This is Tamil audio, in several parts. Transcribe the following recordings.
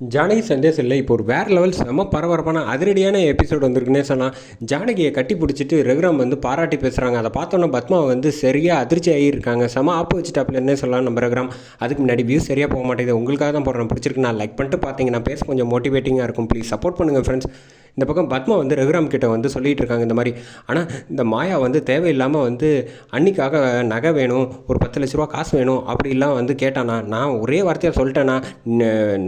ஜானகி சந்தேஷ் இல்லை. இப்போ ஒரு வேறு லெவல் செம பரபரப்பான அதிரடியான எபிசோட் வந்திருக்குன்னே சொன்னால் ஜானகியை கட்டி பிடிச்சிட்டு ரகுராம் வந்து பாராட்டி பேசுகிறாங்க அதை பார்த்தோன்னே பத்மா வந்து சரியாக அதிர்ச்சி ஆகியிருக்காங்க செம ஆப்பு வச்சுட்டாப்ல என்ன சொல்லலாம் நம்ம ரகுராம். அதுக்கு முன்னாடி வியூ சரியாக போக மாட்டேங்குது. உங்களுக்காக தான் போடுறேன். பிடிச்சிருக்கு நான் லைக் பண்ணிட்டு பார்த்தீங்கன்னா பேச கொஞ்சம் மோட்டிவேட்டிங்காக இருக்கும். ப்ளீஸ் சப்போர்ட் பண்ணுங்கள் ஃப்ரெண்ட்ஸ் இந்த பக்கம் பத்மா வந்து ரகுராம் கிட்ட வந்து சொல்லிகிட்டு இருக்காங்க இந்த மாதிரி. ஆனால் இந்த மாயா வந்து தேவையில்லாமல் வந்து அன்னிக்காக நகை வேணும் ஒரு பத்து லட்ச ரூபா காசு வேணும் அப்படிலாம் வந்து கேட்டானா. நான் ஒரே வார்த்தையாக சொல்லிட்டேன்னா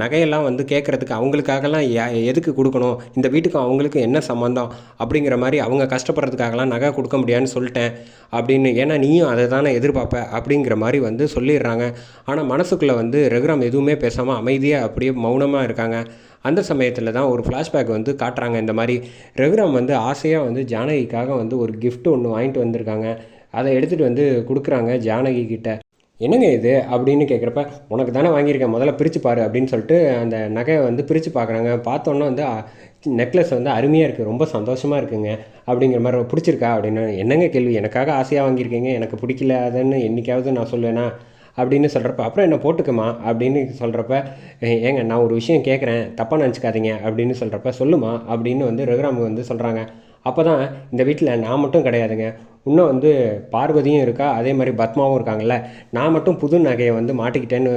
நகையெல்லாம் வந்து கேட்குறதுக்கு அவங்களுக்காகலாம் எதுக்கு கொடுக்கணும்? இந்த வீட்டுக்கும் அவங்களுக்கு என்ன சம்மந்தம் அப்படிங்கிற மாதிரி அவங்க கஷ்டப்படுறதுக்காகலாம் நகை கொடுக்க முடியாதுன்னு சொல்லிட்டேன் அப்படின்னு ஏன்னா நீயும் அதை தானே எதிர்பார்ப்ப? அப்படிங்கிற மாதிரி வந்து சொல்லிடுறாங்க. ஆனால் மனசுக்குள்ளே வந்து ரகுராம் எதுவுமே பேசாமல் அமைதியாக அப்படியே மௌனமாக இருக்காங்க. அந்த சமயத்தில் தான் ஒரு ஃப்ளாஷ்பேக் வந்து காட்டுறாங்க. இந்த மாதிரி ரகுராம் வந்து ஆசையாக வந்து ஜானகிக்காக வந்து ஒரு கிஃப்ட் ஒன்று வாங்கிட்டு வந்திருக்காங்க. அதை எடுத்துகிட்டு வந்து கொடுக்குறாங்க ஜானகி கிட்ட. என்னங்க இது? அப்படின்னு கேட்குறப்ப உனக்கு தானே வாங்கியிருக்கேன். முதல்ல பிரித்து பாரு அப்படின்னு சொல்லிட்டு அந்த நகையை வந்து பிரித்து பார்க்குறாங்க பார்த்தோன்னே வந்து நெக்லஸ் வந்து அருமையாக இருக்குது ரொம்ப சந்தோஷமாக இருக்குங்க. அப்படிங்கிற மாதிரி பிடிச்சிருக்கா? அப்படின்னு என்னங்க கேள்வி? எனக்காக ஆசையாக வாங்கியிருக்கீங்க. எனக்கு பிடிக்கல. அதுன்னு என்றைக்காவது நான் சொல்லுவேன்னா அப்படின்னு சொல்கிறப்ப அப்புறம் என்ன போட்டுக்கமா அப்படின்னு சொல்கிறப்ப ஏங்க நான் ஒரு விஷயம் கேட்குறேன் தப்பாக நினச்சிக்காதீங்க. அப்படின்னு சொல்கிறப்ப சொல்லுமா அப்படின்னு வந்து ரகுராம் வந்து சொல்கிறாங்க அப்போ தான் இந்த வீட்டில் நான் மட்டும் கிடையாதுங்க. இன்னும் வந்து பார்வதியும் இருக்கா? அதே மாதிரி பத்மாவும் இருக்காங்கல்ல. நான் மட்டும் புது நகையை வந்து மாட்டிக்கிட்டேன்னு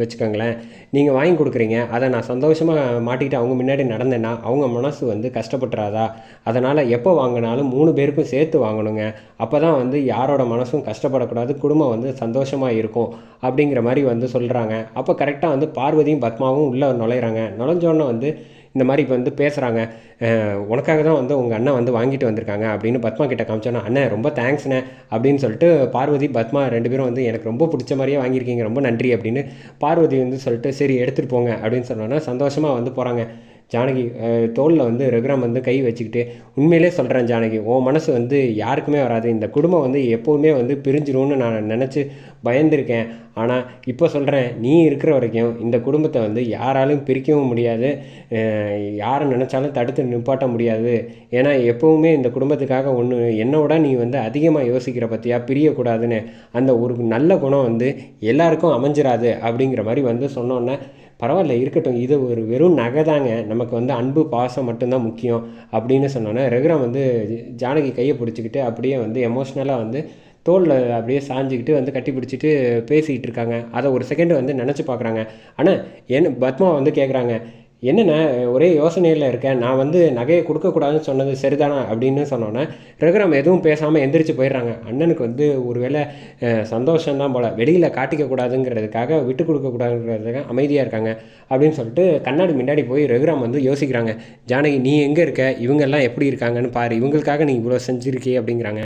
வச்சுக்கோங்களேன். நீங்கள் வாங்கி கொடுக்குறீங்க. அதை நான் சந்தோஷமாக மாட்டிக்கிட்டு அவங்க முன்னாடி நடந்தேன்னா அவங்க மனசு வந்து கஷ்டப்பட்டுறாதா? அதனால் எப்போ வாங்கினாலும் மூணு பேருக்கும் சேர்த்து வாங்கணுங்க. அப்போ தான் வந்து யாரோட மனசும் கஷ்டப்படக்கூடாது. குடும்பம் வந்து சந்தோஷமாக இருக்கும் அப்படிங்கிற மாதிரி வந்து சொல்கிறாங்க அப்போ கரெக்டாக வந்து பார்வதியும் பத்மாவும் உள்ளே நுழையிறாங்க. நுழைஞ்சோன்னே வந்து இந்த மாதிரி இப்போ வந்து பேசுகிறாங்க உனக்காக தான் வந்து உங்கள் அண்ணன் வந்து வாங்கிட்டு வந்திருக்காங்க அப்படின்னு பத்மா கிட்ட காமிச்சோன்னா அண்ணன் ரொம்ப தேங்க்ஸ்ண்ணே அப்படின்னு சொல்லிட்டு பார்வதி பத்மா ரெண்டு பேரும் வந்து எனக்கு ரொம்ப பிடிச்ச மாதிரியே வாங்கியிருக்கீங்க ரொம்ப நன்றி அப்படின்னு பார்வதி வந்து சொல்லிட்டு சரி எடுத்துகிட்டு போங்க அப்படின்னு சொன்னோன்னா சந்தோஷமாக வந்து போகிறாங்க ஜானகி தோளில் வந்து ரகுராம் வந்து கை வச்சுக்கிட்டு உண்மையிலே சொல்கிறேன் ஜானகி உன் மனசு வந்து யாருக்குமே வராது. இந்த குடும்பம் வந்து எப்போவுமே வந்து பிரிஞ்சிரும்னு நான் நினச்சி பயந்துருக்கேன். ஆனால் இப்போ சொல்கிறேன் நீ இருக்கிற வரைக்கும் இந்த குடும்பத்தை வந்து யாராலும் பிரிக்கவும் முடியாது. யாரை நினச்சாலும் தடுத்து நிப்பாட்ட முடியாது. ஏன்னா எப்போவுமே இந்த குடும்பத்துக்காக ஒன்று என்னோட நீ வந்து அதிகமாக யோசிக்கிற பற்றியா பிரியக்கூடாதுன்னு. அந்த ஒரு நல்ல குணம் வந்து எல்லாருக்கும் அமைஞ்சிராது அப்படிங்கிற மாதிரி வந்து சொன்னோன்னே பரவாயில்ல இருக்கட்டும். இது ஒரு வெறும் நகை தாங்க. நமக்கு வந்து அன்பு பாசம் மட்டும்தான் முக்கியம் அப்படின்னு சொன்னோன்னே ரகுராம் வந்து ஜானகி கையை பிடிச்சிக்கிட்டு அப்படியே வந்து எமோஷ்னலாக வந்து தோலில் அப்படியே சாஞ்சிக்கிட்டு வந்து கட்டி பிடிச்சிட்டு பேசிக்கிட்டு இருக்காங்க. அதை ஒரு செகண்ட் வந்து நினச்சி பார்க்குறாங்க. ஆனால் என்ன பத்மா வந்து கேட்குறாங்க என்னென்ன ஒரே யோசனையில் இருக்கேன் நான் வந்து நகையை கொடுக்கக்கூடாதுன்னு சொன்னது சரிதானா அப்படின்னு சொன்னோன்னே ரகுராம் எதுவும் பேசாமல் எந்திரிச்சு போயிடுறாங்க. அண்ணனுக்கு வந்து ஒருவேளை சந்தோஷம்தான் போல் வெளியில் காட்டிக்க கூடாதுங்கிறதுக்காக விட்டு கொடுக்கக்கூடாதுங்கிறதுக்காக அமைதியாக இருக்காங்க அப்படின்னு சொல்லிட்டு கண்ணாடி முன்னாடி போய் ரகுராம் வந்து யோசிக்கிறாங்க. ஜானகி நீ எங்கே இருக்க? இவங்கெல்லாம் எப்படி இருக்காங்கன்னு பாரு இவங்களுக்காக நீ இவ்வளோ செஞ்சுருக்கே அப்படிங்கிறாங்க.